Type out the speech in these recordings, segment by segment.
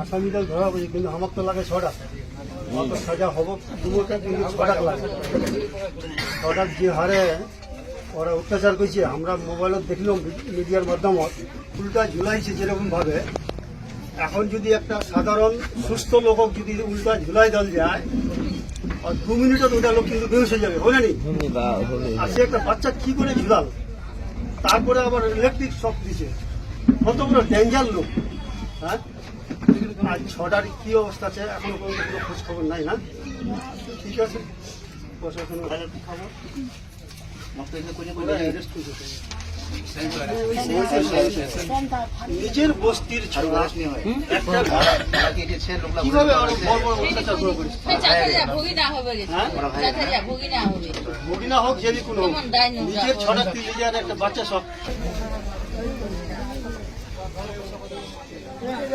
আসামিটা ধরা পড়েছে কিন্তু আমার তো লাগে ছটা আমার তো সাজা হব কিন্তু ছটা লাগে ছটার যে হারে ওরা অত্যাচার করছে আমরা মোবাইলত দেখলাম মিডিয়ার মাধ্যমত উল্টা ঝুলাইছে যেরকম ভাবে এখন যদি একটা সাধারণ সুস্থ লোকক যদি উল্টা ঝুলাই দল যায় আর দু মিনিটত ওটা লোক কিন্তু বেহস হয়ে যাবে হলেনি আর সে একটা বাচ্চা কি করে ঝুলাল? তারপরে আবার ইলেকট্রিক শক দিছে। কত বড় ডেঞ্জার লোক হ্যাঁ? আর ছটার কি অবস্থা আছে এখনও পর্যন্ত কোনো খোঁজ খবর নাই না? ঠিক আছে? প্রশাসন খবর। নিজের বস্তির ছোড়া একটা কীভাবে ভোগী না হ্যাঁ? হোক যদি কোনো? নিজের ছটা তিন হাজার একটা বাচ্চা সব। যেটা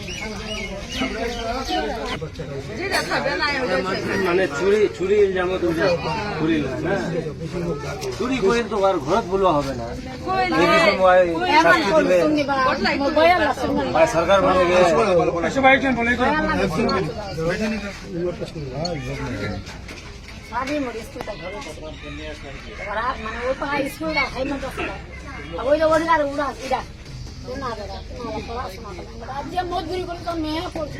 মানে চুরি চুরি ইলজামত চুরি না চুরি করে তো আর ঘরত বলবা হবে না। এই সময় সরকার বলে গে আগে মোর স্কুলটা ঘরে মানে ওই পাড়া স্কুলটা হাই মতো ওই যে ওরা আর উড়া। ইরা যে মজদুরি করে তো মেয়ে করছি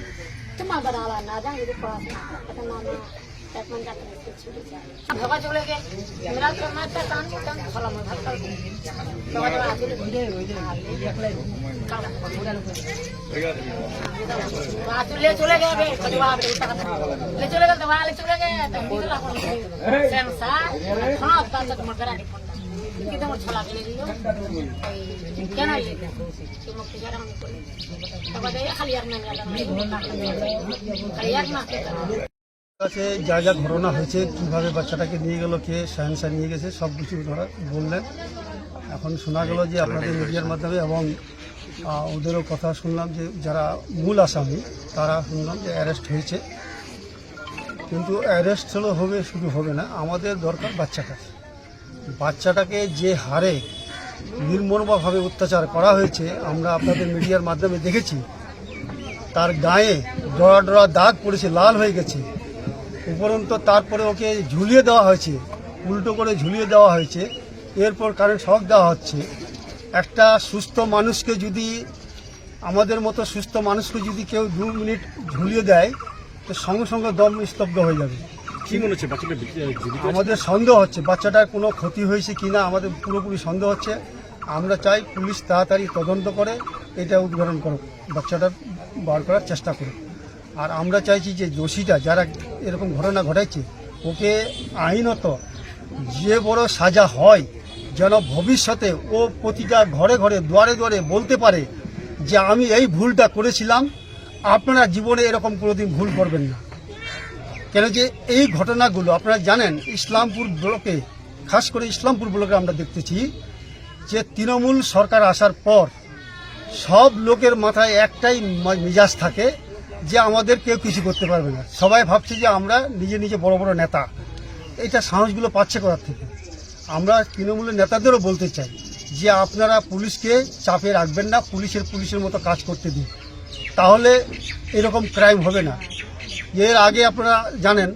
তোমার বেড়া আবার না যাই যদি পড়াশোনা করতে না না এখন ডাক্তার ছুটে যায় ভবা চলে গেছে মেরা তো মাত্রা কান কান ভালো মনে ভালো ভবা চলে আসলে গেছে। কাছে যা যা ঘটনা হয়েছে, কীভাবে বাচ্চাটাকে নিয়ে গেল, কে সায়েন্সা নিয়ে গেছে, সব কিছু ধরা বললেন। এখন শোনা গেল যে আপনাদের মিডিয়ার মাধ্যমে এবং ওদেরও কথা শুনলাম যে যারা মূল আসামি, তারা শুনলাম যে অ্যারেস্ট হয়েছে। কিন্তু অ্যারেস্ট হলে হবে, শুধু হবে না, আমাদের দরকার বাচ্চাটা বাচ্চাটাকে যে হারে নির্মমভাবে অত্যাচার করা হয়েছে, আমরা আপনাদের মিডিয়ার মাধ্যমে দেখেছি। তার গায়ে ডরা ডরা দাগ পড়েছে, লাল হয়ে গেছে। উপরন্ত তারপরে ওকে ঝুলিয়ে দেওয়া হয়েছে, উল্টো করে ঝুলিয়ে দেওয়া হয়েছে। এরপর কারেন্ট শখ দেওয়া হচ্ছে। একটা সুস্থ মানুষকে যদি, আমাদের মতো সুস্থ মানুষকে যদি কেউ দু মিনিট ঝুলিয়ে দেয়, তো সঙ্গে সঙ্গে দম স্তব্ধ হয়ে যাবে। কি মনে হচ্ছে? বাচ্চাটা আমাদের সন্দেহ হচ্ছে, বাচ্চাটার কোনো ক্ষতি হয়েছে কি না আমাদের পুরোপুরি সন্দেহ হচ্ছে। আমরা চাই পুলিশ তাড়াতাড়ি তদন্ত করে এটা উদ্ঘাটন করুক, বাচ্চাটা বার করার চেষ্টা করুক। আর আমরা চাইছি যে দোষীটা যারা এরকম ঘটনা ঘটাইছে, ওকে আইনত যে বড় সাজা হয়, যেন ভবিষ্যতে ও প্রতিটা ঘরে ঘরে, দুয়ারে দুয়ারে বলতে পারে যে আমি এই ভুলটা করেছিলাম, আপনারা জীবনে এরকম কোনোদিন ভুল করবেন না। কেন যে এই ঘটনাগুলো আপনারা জানেন, ইসলামপুর ব্লকে, খাস করে ইসলামপুর ব্লকে আমরা দেখতেছি যে তৃণমূল সরকার আসার পর সব লোকের মাথায় একটাই মেজাজ থাকে যে আমাদের কেউ কিছু করতে পারবে না। সবাই ভাবছে যে আমরা নিজে নিজে বড় বড় নেতা। এটা সাহসগুলো পাচ্ছে কোথার থেকে? আমরা তৃণমূলের নেতাদেরও বলতে চাই যে আপনারা পুলিশকে চাপে রাখবেন না, পুলিশের পুলিশের মতো কাজ করতে দিন। তাহলে এরকম ক্রাইম হবে না। এর আগে আপনারা জানেন,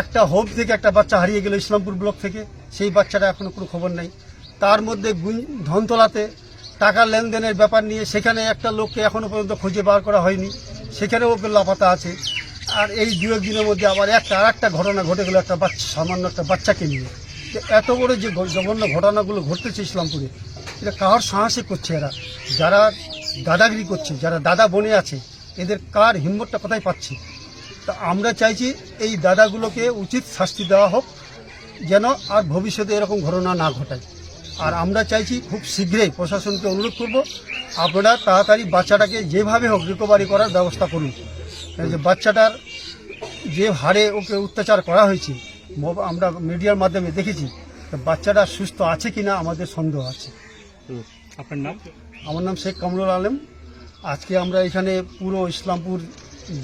একটা হোম থেকে একটা বাচ্চা হারিয়ে গেল ইসলামপুর ব্লক থেকে, সেই বাচ্চাটা এখনও কোনো খবর নেই। তার মধ্যে ধনতলাতে টাকা লেনদেনের ব্যাপার নিয়ে সেখানে একটা লোককে এখনও পর্যন্ত খুঁজে বার করা হয়নি। সেখানেও লাপাতা আছে। আর এই দু দিনের মধ্যে আবার একটা, আর একটা ঘটনা ঘটে গেল একটা বাচ্চা, সামান্য একটা বাচ্চাকে নিয়ে। এত বড় যে জঘন্য ঘটনাগুলো ঘটতেছে ইসলামপুরে, এটা কার সাহসে করছে এরা? যারা দাদাগিরি করছে, যারা দাদা বনে আছে, এদের কার হিম্মতটা কোথায় পাচ্ছে? তা আমরা চাইছি এই দাদাগুলোকে উচিত শাস্তি দেওয়া হোক যেন আর ভবিষ্যতে এরকম ঘটনা না ঘটায়। আর আমরা চাইছি খুব শীঘ্রই প্রশাসনকে অনুরোধ করব আপনারা তাড়াতাড়ি বাচ্চাটাকে যেভাবে হোক রিকভারি করার ব্যবস্থা করুন। যে বাচ্চাটার যে হারে ওকে অত্যাচার করা হয়েছে আমরা মিডিয়ার মাধ্যমে দেখেছি বাচ্চাটা সুস্থ আছে কি না আমাদের সন্দেহ আছে। আপনার নাম? আমার নাম শেখ কামরুল আলম। আজকে আমরা এখানে পুরো ইসলামপুর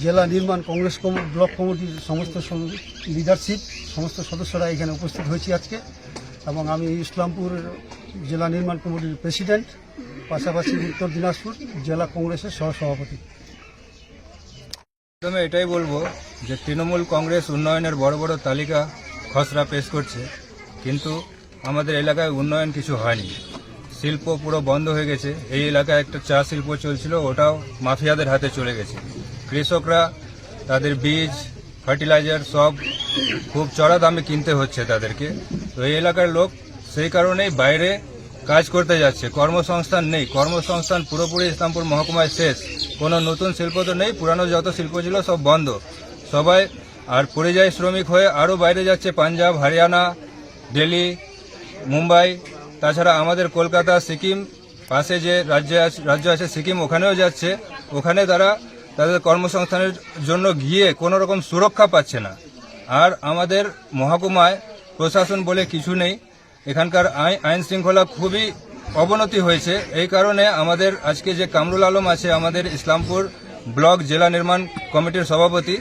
জেলা নির্মাণ, কংগ্রেস ব্লক কমিটির সমস্ত লিডারশিপ সমস্ত সদস্যরা এখানে উপস্থিত হয়েছি আজকে। এবং আমি ইসলামপুর জেলা নির্মাণ কমিটির প্রেসিডেন্ট পাশাপাশি উত্তর দিনাজপুর জেলা কংগ্রেসের সহসভাপতি। প্রথমে এটাই বলব যে তৃণমূল কংগ্রেস উন্নয়নের বড় বড় তালিকা খসড়া পেশ করছে, কিন্তু আমাদের এলাকায় উন্নয়ন কিছু হয়নি। শিল্প পুরো বন্ধ হয়ে গেছে। এই এলাকায় একটা চা শিল্প চলছিল, ওটাও মাফিয়াদের হাতে চলে গেছে। কৃষকরা তাদের বীজ ফার্টিলাইজার সব খুব চড়া দামে কিনতে হচ্ছে তাদেরকে। তো এই এলাকার লোক সেই কারণেই বাইরে কাজ করতে যাচ্ছে। কর্মসংস্থান নেই। কর্মসংস্থান পুরোপুরি ইসলামপুর মহকুমায় শেষ। কোনো নতুন শিল্প তো নেই। পুরানো যত শিল্প ছিল সব বন্ধ। সবাই আর পরিযায়ী শ্রমিক হয়ে আরও বাইরে যাচ্ছে। পাঞ্জাব, হরিয়ানা, দিল্লি, মুম্বাই, তাছাড়া আমাদের কলকাতা, সিকিম, পাশে যে রাজ্য রাজ্য আছে, সিকিম, ওখানেও যাচ্ছে। ওখানে তারা তাদের কর্মসংস্থানের জন্য গিয়ে কোনো রকম সুরক্ষা পাচ্ছে না। আর আমাদের মহকুমায় প্রশাসন বলে কিছু নেই। এখানকার আই- আইন শৃঙ্খলা খুবই অবনতি হয়েছে। এই কারণে আমাদের আজকে যে কামরুল আলম আছে, আমাদের ইসলামপুর ব্লক জেলা নির্মাণ কমিটির সভাপতি,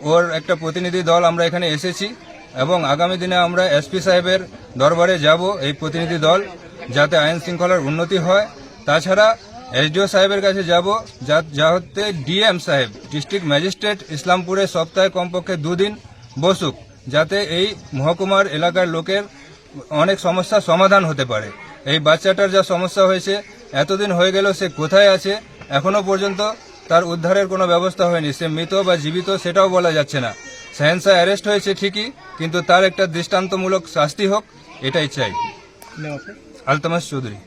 ওর একটা প্রতিনিধি দল আমরা এখানে এসেছি এবং আগামী দিনে আমরা এসপি সাহেবের দরবারে যাব এই প্রতিনিধি দল যাতে আইন শৃঙ্খলার উন্নতি হয়। তাছাড়া এসডিও সাহেবের কাছে যাব। যা যা হতে ডিএম সাহেব ডিস্ট্রিক্ট ম্যাজিস্ট্রেট ইসলামপুরে সপ্তাহে কমপক্ষে দুদিন বসুক যাতে এই মহকুমার এলাকার লোকের অনেক সমস্যার সমাধান হতে পারে। এই বাচ্চাটার যা সমস্যা হয়েছে এতদিন হয়ে গেল সে কোথায় আছে এখনও পর্যন্ত তার উদ্ধারের কোনো ব্যবস্থা হয়নি। সে মৃত বা জীবিত সেটাও বলা যাচ্ছে না। সেহেন্সা অ্যারেস্ট হয়েছে ঠিকই কিন্তু তার একটা দৃষ্টান্তমূলক শাস্তি হোক এটাই চাই। আলতামাস চৌধুরী।